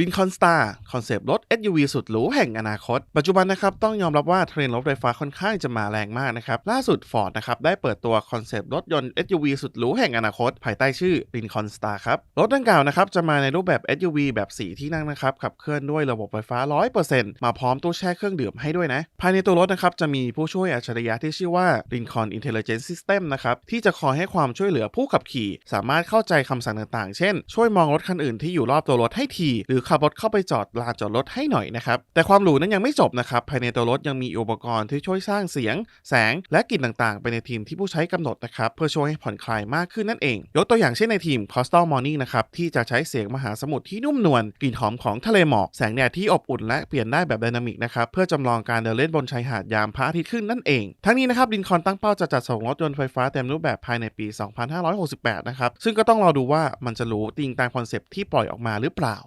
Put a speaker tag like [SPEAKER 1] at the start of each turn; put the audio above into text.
[SPEAKER 1] Lincoln Star คอนเซปต์รถ SUV สุดหรูแห่งอนาคต ปัจจุบันนะครับต้องยอมรับว่าเทรนด์รถไฟฟ้าค่อนข้างจะมาแรงมากนะครับล่าสุด Ford นะครับได้เปิดตัวคอนเซปต์รถยนต์ SUV สุดหรูแห่งอนาคต ภายใต้ชื่อ Lincoln Star ครับ รถดังกล่าวนะครับจะมาในรูปแบบ SUV แบบ 4 ที่นั่งนะครับขับเคลื่อนด้วยระบบไฟฟ้า 100%มาพร้อมตู้แช่เครื่องดื่มให้ด้วยนะ ภายในตัวรถนะครับจะมีผู้ช่วยอัจฉริยะที่ชื่อว่า Lincoln Intelligent System นะครับที่จะคอยให้ความช่วยเหลือผู้ขับขี่ สามารถเข้าใจคำสั่งต่างๆ เช่น ช่วยมองรถคันอื่นที่อยู่รอบตัวรถให้ทีหรือขับรถเข้าไปจอดลานจอดรถให้หน่อยนะครับ แต่ความหรูนั้นยังไม่จบนะครับ ภายในตัวรถยังมีอุปกรณ์ที่ช่วยสร้างเสียง แสง และกลิ่นต่างๆ ไปในทีมที่ผู้ใช้กำหนดนะครับ เพื่อช่วยให้ผ่อนคลายมากขึ้นนั่นเอง ยกตัวอย่างเช่นในทีม Coastal Morning นะครับ ที่จะใช้เสียงมหาสมุทรที่นุ่มนวล กลิ่นหอมของทะเลหมอก แสงแดดที่อบอุ่นและเปลี่ยนได้แบบไดนามิกนะครับ เพื่อจำลองการเดินเล่นบนชายหาดยามพระอาทิตย์ขึ้นนั่นเอง ทั้งนี้นะครับลินคอนตั้งเป้าจะจัดส่งรถยนต์ไฟฟ้าเต็มรูปแบบภายในปี 2568 นะครับ ซึ่งก็ต้องรอดูว่ามันจะรูติงตามคอนเซปต์ที่ปล่อยออกมาหรือเปล่า